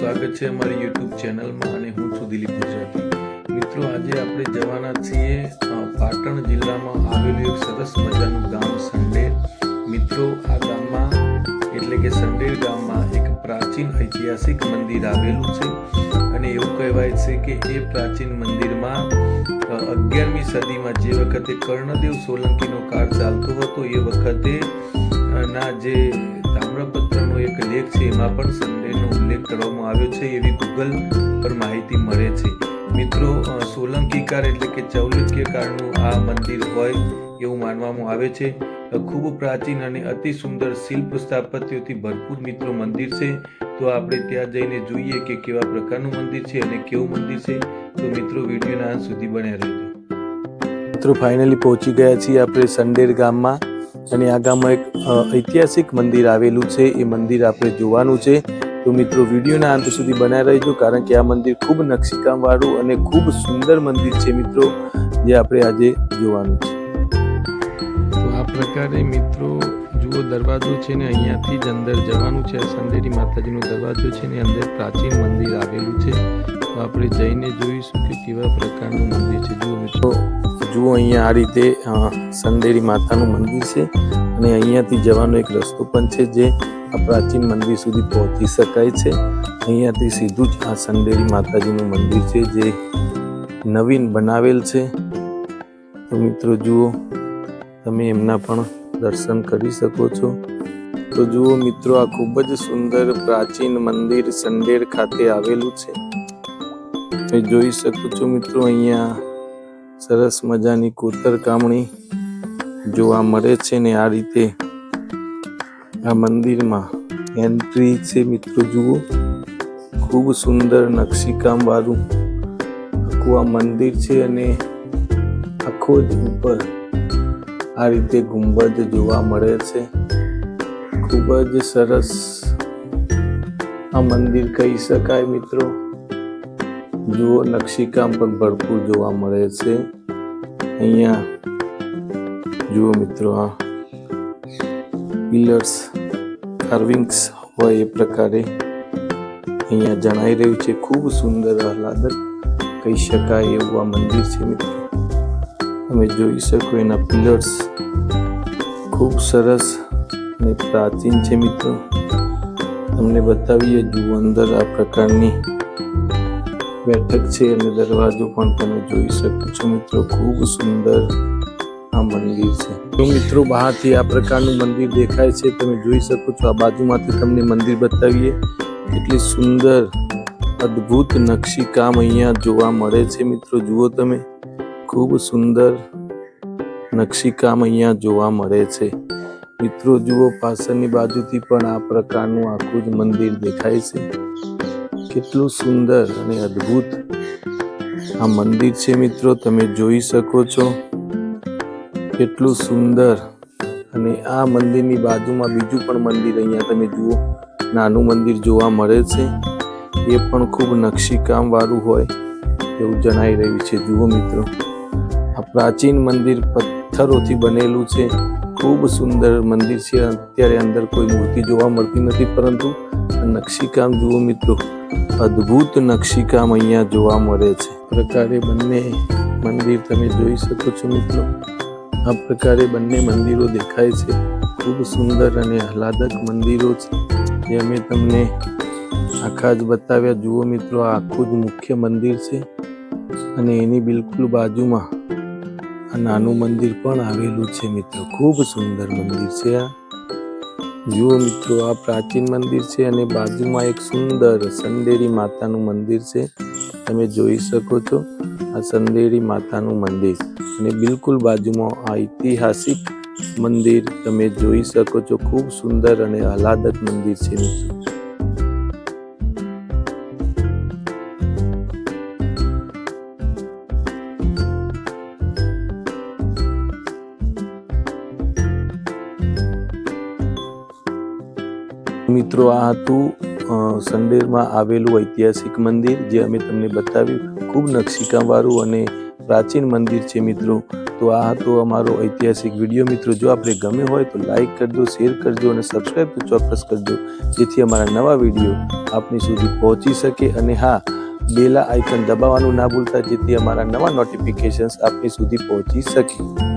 સ્વાગત છે અમારી યુટ્યુબ ચેનલમાં અને હું છું દિલીપ ગુજરાતી. મિત્રો, આજે આપણે જવાના છીએ પાટણ જિલ્લામાં આવેલું એક સરસ મજાનું ગામ સંડેર મિત્રો, આ ગામમાં, એટલે કે સંડેર ગામમાં એક પ્રાચીન ઐતિહાસિક મંદિર આવેલું છે. અને એવું કહેવાય છે કે એ પ્રાચીન મંદિરમાં અગિયારમી સદીમાં જે વખતે કર્ણદેવ સોલંકીનો કાળ ચાલતો હતો, એ વખતે ના, જે તામ્રપત્રનો એક લેખ છે એમાં પણ સંડેનો ઉલ્લેખ કરવામાં આવ્યો છે એવી ગૂગલ પર માહિતી મળે છે. મિત્રો અ, સોલંકી કાળ એટલે કે ચૌલુક્ય કાળનું આ મંદિર હોય એવું માનવામાં આવે છે. ખૂબ પ્રાચીન અને અતિ સુંદર શિલ્પ સ્થાપત્યોથી ભરપૂર મિત્રો મંદિર છે. તો આપણે ત્યાં જઈને જોઈએ કે કેવા પ્રકારનું મંદિર છે અને કેવું મંદિર છે. તો મિત્રો વિડીયોના અંત સુધી બન્યા રહેજો. મિત્રો ફાઇનલી પહોંચી ગયા છીએ આપણે સંડેર ગામમાં. અને આ ગામમાં એક ઐતિહાસિક મંદિર આવેલું છે. એ મંદિર આપણે જોવાનું છે. તો મિત્રો, વિડીયોના અંત સુધી બનાવી રહીજો, કારણ કે આ મંદિર ખૂબ નકશીકામવાળું અને ખૂબ સુંદર મંદિર છે મિત્રો, જે આપણે આજે જોવાનું છે. તો આ પ્રકારે મિત્રો, જુઓ દરવાજો છે ને અહીંયાથી જ અંદર જવાનું છે. સંડેરી માતાજીનો દરવાજો છે ને અંદર પ્રાચીન મંદિર આવેલું છે. તો આપણે જઈને જોઈશું કે કેવા પ્રકારનું મંદિર છે. જુઓ મિત્રો. જુઓ, અહીંયા આ રીતે સંદેરી માતાનું મંદિર છે અને અહીંયાથી જવાનો એક રસ્તો પણ છે જે આ પ્રાચીન મંદિર સુધી પહોંચી શકાય છે. અહીંયાથી સીધું જ આ સંદેરી માતાજીનું મંદિર છે જે નવીન બનાવેલ છે. તો મિત્રો જુઓ, તમે એમના પણ દર્શન કરી શકો છો. તો જુઓ મિત્રો, આ ખૂબ જ સુંદર પ્રાચીન મંદિર સંડેર ખાતે આવેલું છે. જોઈ શકો છો મિત્રો, અહીંયા સરસ મજાની કોતરકામણી જોવા મળે છે ને આ રીતે આ મંદિરમાં એન્ટ્રી છે મિત્રો, જુઓ. ખૂબ સુંદર નકશીકામ વાળું આખું આ મંદિર છે અને આખો જ ઉપર આ રીતે ગુંબજ જોવા મળે છે. ખૂબ જ સરસ આ મંદિર કહી શકાય મિત્રો. જુઓ નકશીકામ પણ ભરપૂર જોવા મળે છે. અહીંયા, જુઓ મિત્રો, આ પિલર્સ કાર્વિંગ્સ હોય એ પ્રકારે. અહીંયા જણાઈ રહ્યું છે, ખૂબ સુંદર આહલાદક, કહી શકાય એવું આ મંદિર છે મિત્રો. તમે જોઈ શકો એના પિલર્સ ખૂબ સરસ અને પ્રાચીન છે મિત્રો. તમને બતાવીએ, જુઓ અંદર આ પ્રકારની બેઠક છે અને દરવાજો પણ તમે જોઈ શકો છો મિત્રો, ખૂબ સુંદર આ મંદિર છે. તો મિત્રો બહારથી આ પ્રકારનું મંદિર દેખાય છે, તમે જોઈ શકો છો આ બાજુમાંથી તમને મંદિર બતાવીએ. કેટલી સુંદર, અદ્ભુત નકશી કામ અહીંયા જોવા મળે છે મિત્રો. જુઓ તમે, ખૂબ સુંદર નકશી કામ અહીંયા જોવા મળે છે. મિત્રો, જુઓ પાછળની બાજુથી પણ આ પ્રકારનું આખું જ મંદિર દેખાય છે. કેટલું સુંદર અને અદ્ભુત. આ મંદિર છે મિત્રો, તમે જોઈ શકો છો. કેટલું સુંદર. અને આ મંદિરની બાજુમાં બીજું પણ મંદિર અહીંયા તમે જુઓ. નાનું મંદિર જોવા મળે છે. એ પણ ખૂબ નકશીકામ વાળું હોય એવું જણાઈ રહ્યું છે. જુઓ મિત્રો, આ પ્રાચીન મંદિર પથ્થરોથી બનેલું છે. ખૂબ સુંદર મંદિર છે. અત્યારે અંદર કોઈ મૂર્તિ જોવા મળતી નથી, પરંતુ નકશીકામ જુઓ મિત્રો, અદ્ભુત નકશીકામ અહીંયા જોવા મળે છે. પ્રકારે બંને મંદિર તમે જોઈ શકો છો મિત્રો. આ પ્રકારે બંને મંદિરો દેખાય છે. ખૂબ સુંદર અને આહલાદક મંદિરો છે. જે અમે તમને આખા જ બતાવ્યા. જુઓ મિત્રો આખું જ મુખ્ય મંદિર છે અને એની બિલકુલ બાજુમાં આ નાનું મંદિર પણ આવેલું છે મિત્રો. ખૂબ સુંદર મંદિર છે આ. જુઓ મિત્રો, આ પ્રાચીન મંદિર છે અને બાજુમાં એક સુંદર સંદેરી માતાનું મંદિર છે. તમે જોઈ શકો છો આ સંદેરી માતાનું મંદિર. અને બિલકુલ બાજુમાં આ ઐતિહાસિક મંદિર તમે જોઈ શકો છો. ખૂબ સુંદર અને આહલાદક મંદિર છે મિત્રો. મિત્રો, આ હતું સંડેરમાં આવેલું ઐતિહાસિક મંદિર જે અમે તમને બતાવ્યું. ખૂબ નકશીકામવાળું અને પ્રાચીન મંદિર છે મિત્રો. તો આ હતો અમારો ઐતિહાસિક વીડિયો. મિત્રો, જો આપણે ગમે હોય તો લાઈક કરજો, શેર કરજો અને સબસ્ક્રાઈબ તો ચોક્કસ કરજો. જેથી અમારા નવા વીડિયો આપની સુધી પહોંચી શકે અને હા, બેલા આઇકન દબાવવાનું ના ભૂલતા, જેથી અમારા નવા નોટિફિકેશન્સ આપની સુધી પહોંચી શકે.